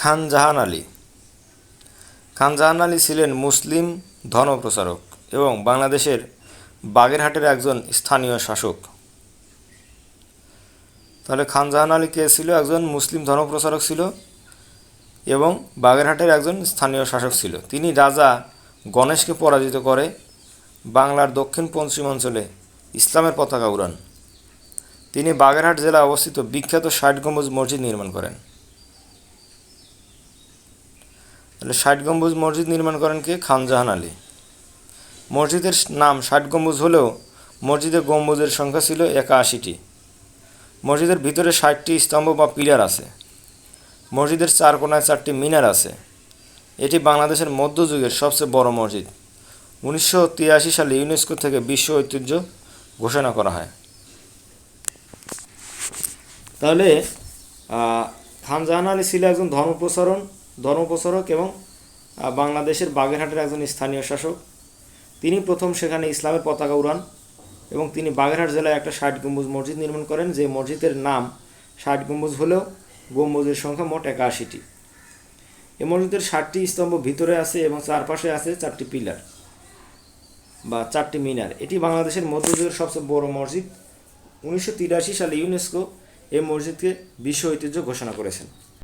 খান জাহান আলী। খান জাহান আলী ছিলেন মুসলিম ধর্মপ্রচারক এবং বাংলাদেশের বাগেরহাটের একজন স্থানীয় শাসক। তাহলে খান জাহান আলী কে ছিল? একজন মুসলিম ধর্মপ্রচারক ছিল এবং বাগেরহাটের একজন স্থানীয় শাসক ছিল। তিনি রাজা গণেশকে পরাজিত করে বাংলার দক্ষিণ পশ্চিম অঞ্চলে ইসলামের পতাকা উড়ান। তিনি বাগেরহাট জেলায় অবস্থিত বিখ্যাত ষাট গম্বুজ মসজিদ নির্মাণ করেন। তাহলে ষাট গম্বুজ মসজিদ নির্মাণ করেন কে? খানজাহান আলী। মসজিদের নাম ষাট গম্বুজ হলেও মসজিদের গম্বুজের সংখ্যা ছিল একাশিটি। মসজিদের ভিতরে ষাটটি স্তম্ভ বা পিলার আছে। মসজিদের চার কোনায় চারটি মিনার আছে। এটি বাংলাদেশের মধ্যযুগের সবচেয়ে বড় মসজিদ। উনিশশো তিরাশি সালে ইউনেস্কো থেকে বিশ্ব ঐতিহ্য ঘোষণা করা হয়। তাহলে আহ, খান জাহান আলী ছিল একজন ধর্মপ্রসারণ ধর্মপ্রচারক এবং বাংলাদেশের বাগেরহাটের একজন স্থানীয় শাসক। তিনি প্রথম সেখানে ইসলামের পতাকা উড়ান এবং তিনি বাগেরহাট জেলায় একটা ষাট গম্বুজ মসজিদ নির্মাণ করেন, যে মসজিদের নাম ষাট গম্বুজ হলেও গম্বুজের সংখ্যা মোট একাশিটি। এই মসজিদের ষাটটি স্তম্ভ ভিতরে আছে এবং চারপাশে আছে চারটি পিলার বা চারটি মিনার। এটি বাংলাদেশের মধ্যযুগের সবচেয়ে বড় মসজিদ। উনিশশো তিরাশি সালে ইউনেস্কো এই মসজিদকে বিশ্ব ঐতিহ্য ঘোষণা করেছেন।